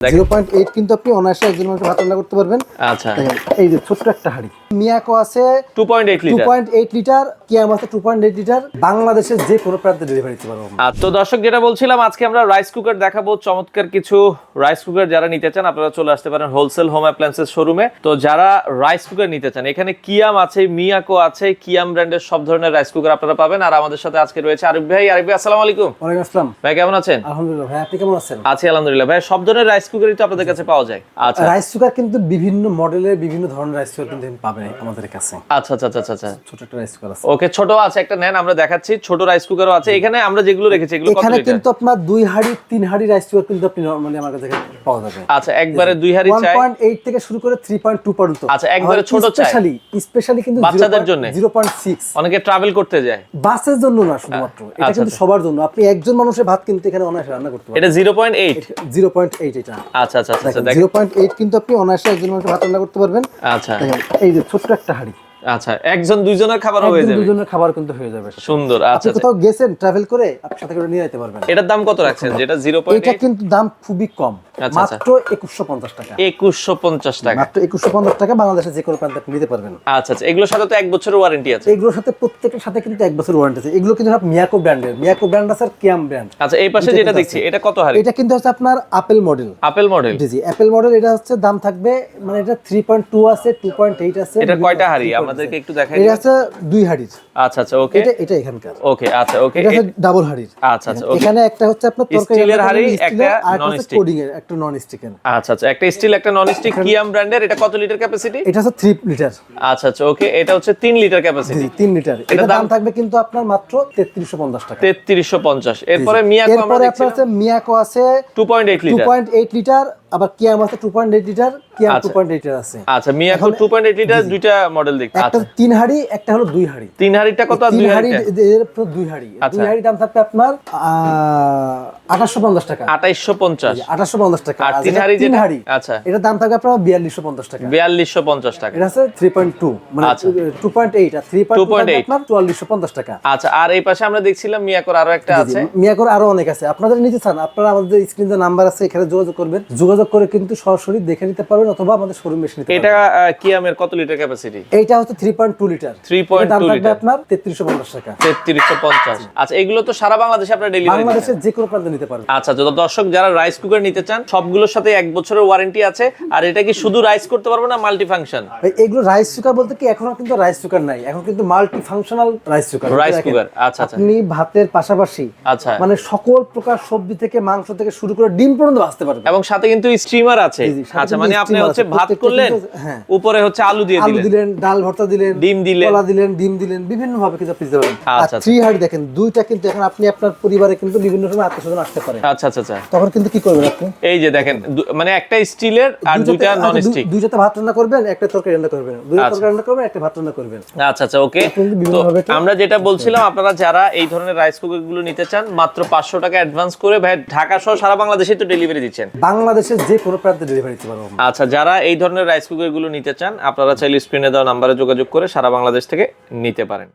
Zero point eight কিন্তু আপনি অনায়াসে একজন মানুষ ভাত রান্না করতে পারবেন। আচ্ছা। এই যে ছোট্ট একটা হাড়ি। মিয়াকো আছে two point eight two litre point eight litre Kiam আছে টু পয়েন্ট এইট লিটার বাংলাদেশের যে কোনো প্রান্তে ডেলিভারি দিতে পারব আর তো দর্শক যেটা বলছিলাম আজকে আমরা রাইস কুকার দেখাবো। চমৎকার কিছু রাইস কুকার যারা নিতে চান আপনারা চলে আসতে পারেন হোলসেল হোম অ্যাপ্লায়েন্সেস শোরুমে তো যারা রাইস কুকার নিতে চান এখানে কিয়াম আছে মিয়াকো আছে কিয়াম ব্র্যান্ডের সব ধরনের রাইস কুকার আপনারা পাবেন। আর আমাদের সাথে আজকে রয়েছে আরিফ ভাই। আরিফ ভাই আসসালামু আলাইকুম। ওয়ালাইকুম আসসালাম। ভাই কেমন আছেন? আলহামদুলিল্লাহ ভাই আপনি কেমন আছেন? আছি আলহামদুলিল্লাহ। ভাই সব ধরনের রাইস কুকারই তো আপনাদের কাছে পাওয়া যায়। আচ্ছা। রাইস কুকার কিন্তু বিভিন্ন মডেলের বিভিন্ন ধরনের রাইস কুকার কিন্তু পাবেন। আমাদের কাছে। আচ্ছা আচ্ছা আচ্ছা আচ্ছা। ছোট একটা রাইস কুকার আছে। ওকে ছোট আছে একটা নেন আমরা দেখাচ্ছি। ছোট রাইস কুকারও আছে। এখানে আমরা যেগুলো রেখেছি এগুলো এখানে কিন্তু আপনার দুই হাড়ি তিন হাড়ি রাইস কুকার কিন্তু আপনি নর্মালি আমার কাছে পাওয়া যাবে। আচ্ছা একবারে দুই হাড়ি চাই। পয়েন্ট এইট থেকে শুরু করে থ্রি পয়েন্ট টু পর্যন্ত। আচ্ছা, একবারে ছোট চাই। স্পেশালি স্পেশালি কিন্তু বাচ্চাদের জন্যে? জিরো অনেকে ট্রাভেল করতে যায়। বাসের জন্য না শুধুমাত্র এটা কিন্তু সবার জন্য। আপনি একজন মানুষের ভাত কিন্তু এখানে অনায়াসে রান্না করতে পারেন এটা zero point eight zero point eight এটা। আচ্ছা আচ্ছা আচ্ছা আচ্ছা, দেখ জিরো পয়েন্ট এইট কিন্তু আপনি অনায়াসে একজন মানুষের ভাত রান্না করতে পারবেন। আচ্ছা। এই যে ছোট্ট একটা হাড়ি। আচ্ছা একজন দুইজনের খাবার হয়ে যাবে। দুজনের খাবার কিন্তু হয়ে যাবে সুন্দর আচ্ছা আচ্ছা। কোথাও গেছেন ট্রাভেল করে আপনি সাথে করে নিয়ে যেতে পারবেন। এটার দাম কত রাখছেন? যেটা জিরো পয়েন্ট এটা কিন্তু দাম খুবই কম। আচ্ছা। মাত্র একুশশো পঞ্চাশ টাকা। একুশশো পঞ্চাশ টাকা। মাত্র একুশশো পঞ্চাশ টাকা বাংলাদেশে যে কোনো প্রান্তে আপনি নিতে পারবেন। আচ্ছা আচ্ছা। এগুলোর সাথে তো এক বছরের ওয়ারেন্টি আছে। এগুলোর সাথে প্রত্যেকটার সাথে কিন্তু এক বছর ওয়ারেন্টি আছে। এগুলো কিন্তু সব মিয়াকো ব্র্যান্ডের মিয়াকো ব্র্যান্ড আছে আর কিয়াম ব্র্যান্ড আচ্ছা এই পাশে যেটা দেখছি এটা কত হারি? এটা কিন্তু হচ্ছে আপনার আপেল মডেল আপেল মডেল জি জি। অ্যাপেল মডেল এটা হচ্ছে দাম থাকবে মানে এটা থ্রি পয়েন্ট টু আছে টু পয়েন্ট এইট আছে। এটা কয়টা 3.8 আমাদেরকে একটু দেখাই এটা আছে দুই হাড়ির। আচ্ছা আচ্ছা ওকে। এটা এটা এখানকার। ওকে আচ্ছা ওকে। এটা হচ্ছে ডাবল হাড়ির। আচ্ছা আচ্ছা এখানে একটা হচ্ছে আপনার তরকারি স্টিলের হাঁড়ি, একটা হচ্ছে non-stick। কোডিং এর একটা নন স্টিকের আচ্ছা আচ্ছা একটা স্টিল একটা নন স্টিক কিয়াম ব্র্যান্ডের এটা কত লিটার ক্যাপাসিটি এটা হচ্ছে থ্রি লিটার আচ্ছা আচ্ছা ওকে এটা হচ্ছে তিন লিটার ক্যাপাসিটি তিন লিটার এটা দাম- থাকবে কিন্তু আপনার মাত্র তেত্রিশশো পঞ্চাশ টাকা। তেত্রিশশো পঞ্চাশ। এরপরে মিয়াকো আমরা এরপরে আপনার আছে মিয়াকো আছে two point eight two litre point eight litre আবার two point eight litre Kiam two litre আছে। আচ্ছা টু পয়েন্ট এইট লিটার দুইটা মডেল দেখছি। একটা আচ্ছা। তিন হাড়ি একটা হলো দুই হাড়ি। তিন হাড়িটা কত আর দুই হাড়ি পুরো দুই হাড়ি। আচ্ছা। দুই হাড়ি দাম থাকবে আপনার আঠাশশো পঞ্চাশ টাকা। পঞ্চাশ। আঠাশশো পঞ্চাশ টাকা। আর আর তিন হাড়ি তিন হাড়ি। আচ্ছা। এটার দাম থাকবে আপনার বিয়াল্লিশশো পঞ্চাশ টাকা। বিয়াল্লিশশো পঞ্চাশ টাকা। এটা আছে থ্রি পয়েন্ট টু মানে আচ্ছা। টু পয়েন্ট এইট আর থ্রি পয়েন্ট 2.8 আপনার চুয়াল্লিশশো পঞ্চাশ টাকা। আচ্ছা আর এই পাশে আমরা দেখছিলাম মিয়াকোর আরও একটা আছে। মিয়াকোর আরও অনেক আছে। আপনাদের নিতে চান আপনারা আমাদের স্ক্রিনে নাম্বার আছে এখানে যোগাযোগ করবেন। যোগাযোগ করে কিন্তু সরাসরি দেখে নিতে পারবেন অথবা আমাদের শোরুমে এসে নিতে এটা কিয়ামের কত লিটার ক্যাপাসিটি এইটা হচ্ছে থ্রি পয়েন্ট টু লিটার 3.2 দাম থাকবে লিটার। আপনার তেত্রিশশো পঞ্চাশ টাকা। তেত্রিশশো পঞ্চাশ। আচ্ছা এগুলো তো সারা বাংলাদেশে আপনার ডেলিভারি বাংলাদেশের যে কোনো প্রান্তে নিতে পারবেন আচ্ছা তো দর্শক যারা রাইস কুকার নিতে চান সবগুলোর সাথে এক বছরের ওয়ারেন্টি আছে। আর এটা কি শুধু রাইস করতে পারবে না মাল্টি ফাংশন এগুলো রাইস কুকার বলতে কি এখন কিন্তু রাইস কুকার নাই। এখন কিন্তু multi functional rice cooker rice cooker আচ্ছা আচ্ছা। আপনি ভাতের পাশাপাশি আচ্ছা। মানে সকল প্রকার সবজি থেকে মাংস থেকে শুরু করে ডিম পর্যন্ত ভাজতে পারবেন। এবং সাথে কিন্তু স্টিমার আছে। আচ্ছা মানে আপনি হচ্ছে ভাত করলেন হ্যাঁ। উপরে হচ্ছে আলু দিয়ে দিলেন আলু দিলেন। ডাল ভর্তা দিলেন ডিম দিলেন। কলা দিলেন ডিম দিলেন বিভিন্ন ভাবে কিন্তু আপনি দিতে পারেন আর আচ্ছা, থ্রি হার্ড দেখেন দুইটা কিন্তু এখন আপনি আপনার পরিবারে কিন্তু বিভিন্ন সময় আত্মীয় স্বজন আসতে পারে। আচ্ছা আচ্ছা আচ্ছা। তখন কিন্তু কি করবেন আপনি? এই যে দেখেন মানে একটা স্টিলের আর দুইটা আচ্ছা, নন স্টিক দুইটাতে ভাত রান্না করবেন একটা তরকারি রান্না করবেন। দুইটা আচ্ছা। তরকারি রান্না করবেন একটা ভাত রান্না করবেন। আচ্ছা আচ্ছা ওকে। তো আমরা যেটা বলছিলাম আপনারা যারা এই ধরনের রাইস কুকারগুলো নিতে চান মাত্র পাঁচশো টাকা অ্যাডভান্স করে ভাই ঢাকা সহ সারা বাংলাদেশে তো ডেলিভারি দিচ্ছেন। বাংলাদেশের যে কোনো প্রান্তে ডেলিভারি দিতে পারব। আচ্ছা যারা এই ধরনের রাইস কুকারগুলো নিতে চান আপনারা চাইলে স্ক্রিনে দেওয়া নাম্বারে যোগাযোগ করে সারা বাংলাদেশ থেকে নিতে পারেন।